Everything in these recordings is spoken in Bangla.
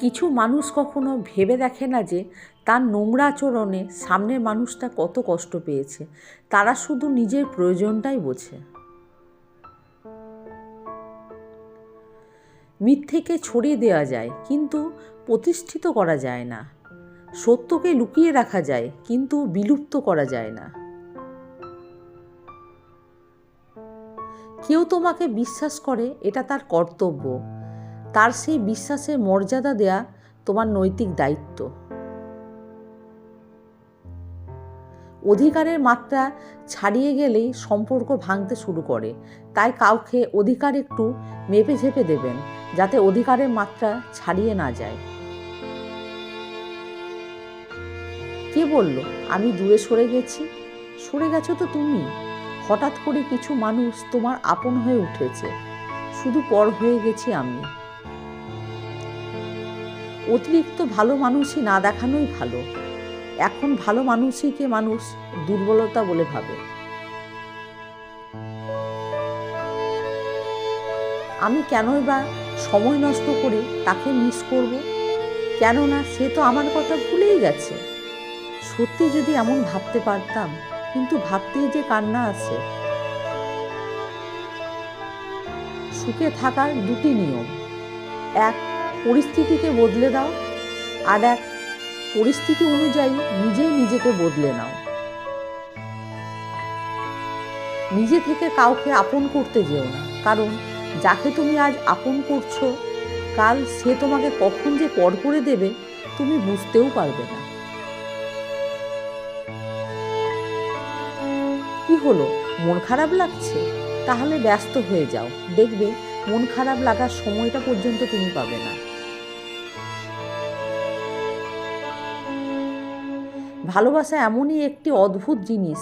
কিছু মানুষ কখনো ভেবে দেখে না যে তার নোংরা আচরণে সামনের মানুষটা কত কষ্ট পেয়েছে। তারা শুধু নিজের প্রয়োজনটাই বোঝে। মিথ্যেকে ছড়িয়ে দেওয়া যায়, কিন্তু প্রতিষ্ঠিত করা যায় না। সত্যকে লুকিয়ে রাখা যায়, কিন্তু বিলুপ্ত করা যায় না। কেউ তোমাকে বিশ্বাস করে, এটা তার কর্তব্য। তার সেই বিশ্বাসের মর্যাদা দেয়া তোমার নৈতিক দায়িত্ব। অধিকারের মাত্রা ছাড়িয়ে গেলেই সম্পর্ক ভাঙতে শুরু করে। তাই কাউকে অধিকার একটু মেপে ঝেপে দেবেন, যাতে অধিকারের মাত্রা ছাড়িয়ে না যায়। কে বলল, আমি দূরে সরে গেছি? সরে গেছো তো তুমি। হঠাৎ করে কিছু মানুষ তোমার আপন হয়ে উঠেছে। শুধু পর হয়ে গেছি আমি। অতিরিক্ত ভালো মানুষই না দেখানোই ভালো। এখন ভালো মানুষইকে মানুষ দুর্বলতা বলে ভাবে। আমি কেনই বা সময় নষ্ট করে তাকে মিস করব? কেননা সে তো আমার কথা ভুলেই গেছে। সত্যি যদি এমন ভাবতে পারতাম, কিন্তু ভাবতেই যে কান্না আছে। সুখে থাকার দুটি নিয়ম। এক পরিস্থিতিকে বদলে দাও আর এক পরিস্থিতি অনুযায়ী নিজেই নিজেকে বদলে নাও। নিজে থেকে কাউকে আপন করতে যেও না, কারণ যাকে তুমি আজ আপন করছ, কাল সে তোমাকে কখন যে পর করে দেবে তুমি বুঝতেও পারবে না। কি হলো? মন খারাপ লাগছে? তাহলে ব্যস্ত হয়ে যাও। দেখবে মন খারাপ লাগার সময়টা পর্যন্ত তুমি পাবে না। ভালোবাসা এমনই একটি অদ্ভুত জিনিস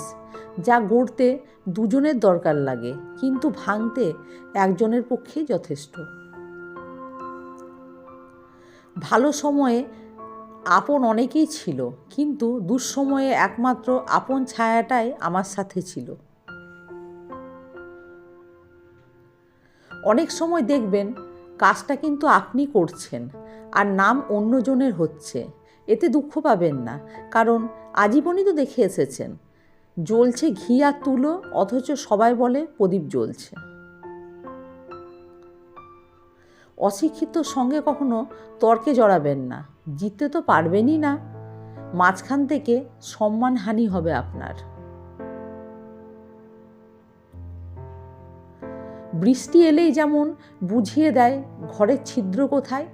যা গড়তে দুজনের দরকার লাগে, কিন্তু ভাঙতে একজনের পক্ষেই যথেষ্ট। ভালো সময়ে আপন অনেকেই ছিল, কিন্তু দুঃসময়ে একমাত্র আপন ছায়াটাই আমার সাথে ছিল। অনেক সময় দেখবেন, কাজটা কিন্তু আপনি করছেন, আর নাম অন্যজনের হচ্ছে। এতে দুঃখ পাবেন না, কারণ আজীবনই তো দেখে এসেছেন। জ্বলছে ঘি আর তুলো, অথচ সবাই বলে প্রদীপ জ্বলছে। অশিক্ষিত সঙ্গে কখনো তর্কে জড়াবেন না, জিততে তো পারবেনই না। মাঝখান থেকে সম্মানহানি হবে আপনার। বৃষ্টি এলেই যেমন বুঝিয়ে দেয়, ঘরের ছিদ্র কোথায়,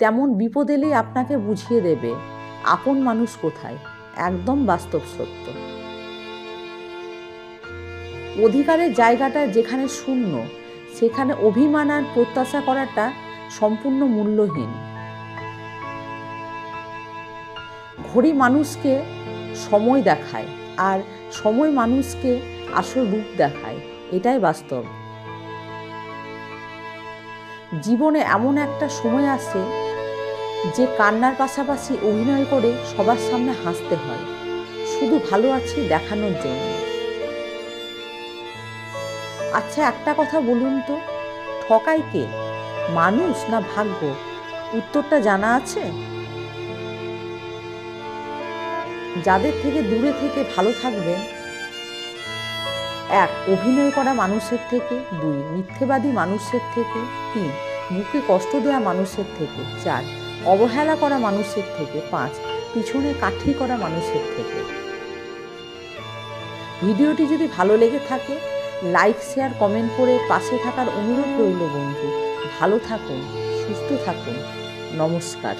তেমন বিপদ এলেই আপনাকে বুঝিয়ে দেবে। আপন মানুষ কোথায়? একদম বাস্তব সত্য। অধিকারের জায়গাটা যেখানে শূন্য, সেখানে অভিমান আর প্রত্যাশা করাটা সম্পূর্ণ মূল্যহীন। ঘড়ি মানুষকে সময় দেখায় আর সময় মানুষকে আসল রূপ দেখায়, এটাই বাস্তব। জীবনে এমন একটা সময় আসে যে কান্নার পাশাপাশি অভিনয় করে সবার সামনে হাসতে হয়। শুধু ভালো আছি দেখানোর জন্য। আচ্ছা একটা কথা বলুন তো। ঠকাই কে? মানুষ না ভাগ্য? উত্তরটা জানা আছে? যাদের থেকে দূরে থেকে ভালো থাকবেন। এক, অভিনয় করা মানুষের থেকে। দুই, মিথ্যেবাদী মানুষের থেকে। তিন, মুখে কষ্ট দেওয়া মানুষের থেকে। চার অবহেলা করা মানুষের থেকে, পাঁচ, পিছনে কাঠি করা মানুষের থেকে। ভিডিওটি যদি ভালো লেগে থাকে, লাইক, শেয়ার, কমেন্ট করে পাশে থাকার অনুরোধ রইল বন্ধু। ভালো থাকুন, সুস্থ থাকুন। নমস্কার।